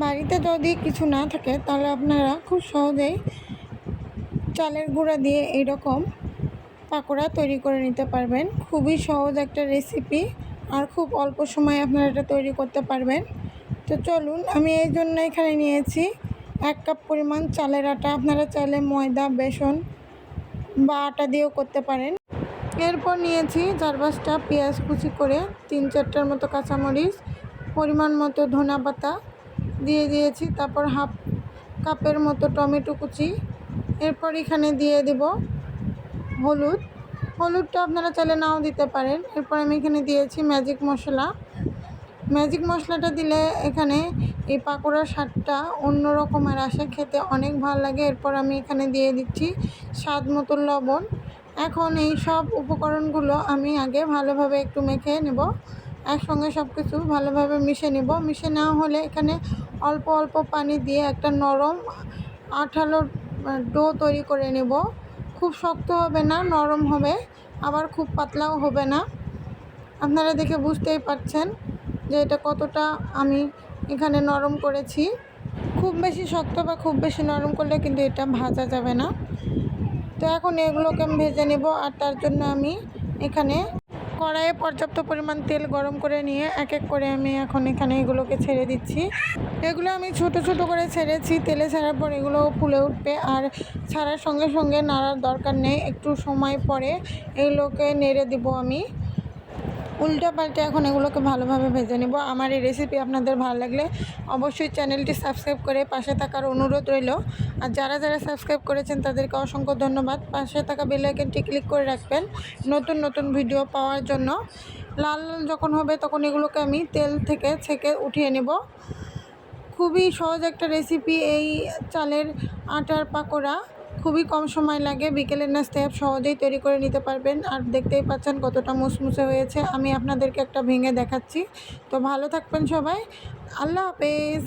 বাড়িতে যদি কিছু না থাকে, তাহলে আপনারা খুব সহজেই চালের গুঁড়া দিয়ে এইরকম পাকোড়া তৈরি করে নিতে পারবেন। খুবই সহজ একটা রেসিপি আর খুব অল্প সময়ে আপনারা এটা তৈরি করতে পারবেন। তো চলুন, আমি এই জন্য এখানে নিয়েছি এক কাপ পরিমাণ চালের আটা। আপনারা চাইলে ময়দা, বেসন বা আটা দিয়েও করতে পারেন। এরপর নিয়েছি চার পাঁচটা পেঁয়াজ কুচি করে, তিন চারটার মতো কাঁচামরিচ, পরিমাণ মতো ধনা পাতা দিয়ে দিয়েছি, তারপর হাফ কাপের মতো টমেটো কুচি। এরপর এখানে দিয়ে দেব হলুদ। হলুদটা আপনারা চাইলে নাও দিতে পারেন। এরপর আমি এখানে দিয়েছি ম্যাজিক মশলা। ম্যাজিক মশলাটা দিলে এখানে এই পাকোড়ার স্বাদটা অন্য রকমের আসে, খেতে অনেক ভালো লাগে। এরপর আমি এখানে দিয়ে দিচ্ছি স্বাদ মতো লবণ। এখন এই সব উপকরণগুলো আমি আগে ভালোভাবে একটু মেখে নেব। একসঙ্গে সব কিছু ভালোভাবে মিশে নেব। মিশে নেওয়া হলে এখানে অল্প অল্প পানি দিয়ে একটা নরম আঠালো ডো তৈরি করে নেব। খুব শক্ত হবে না, নরম হবে, আবার খুব পাতলাও হবে না। আপনারা দেখে বুঝতেই পারছেন যে এটা কতটা আমি এখানে নরম করেছি। খুব বেশি শক্ত বা খুব বেশি নরম করলে কিন্তু এটা ভাজা যাবে না। তো এখন এগুলোকে আমি ভেজে নেব, আর তার জন্য আমি এখানে কড়াইয়ে পর্যাপ্ত পরিমাণ তেল গরম করে নিয়ে এক এক করে আমি এখন এখানে এগুলোকে ছেড়ে দিচ্ছি। এগুলো আমি ছোট ছোট করে ছেড়েছি। তেলে ছাড়ার পর এগুলো ফুলে উঠবে। আর ছাড়ার সঙ্গে সঙ্গে নাড়ার দরকার নেই। একটু সময় পরে এগুলোকে নেড়ে দিব আমি। উল্টা পাল্টে এখন এগুলোকে ভালোভাবে ভেজে নেব। আমার এই রেসিপি আপনাদের ভালো লাগলে অবশ্যই চ্যানেলটি সাবস্ক্রাইব করে পাশে থাকার অনুরোধ রইল। আর যারা যারা সাবস্ক্রাইব করেছেন, তাদেরকে অসংখ্য ধন্যবাদ। পাশে থাকা বেল আইকনটি ক্লিক করে রাখবেন নতুন নতুন ভিডিও পাওয়ার জন্য। লাল লাল যখন হবে, তখন এগুলোকে আমি তেল থেকে ছেঁকে উঠিয়ে নেব। খুবই সহজ একটা রেসিপি এই চালের আটার পাকোড়া। খুবই কম সময় লাগে। বিকেলের নাস্তায় সহজেই তৈরি করে নিতে পারবেন। আর দেখতেই পাচ্ছেন কতটা মুসমুসে হয়েছে। আমি আপনাদেরকে একটা ভেঙে দেখাচ্ছি। তো ভালো থাকবেন সবাই। আল্লাহ হাফেজ।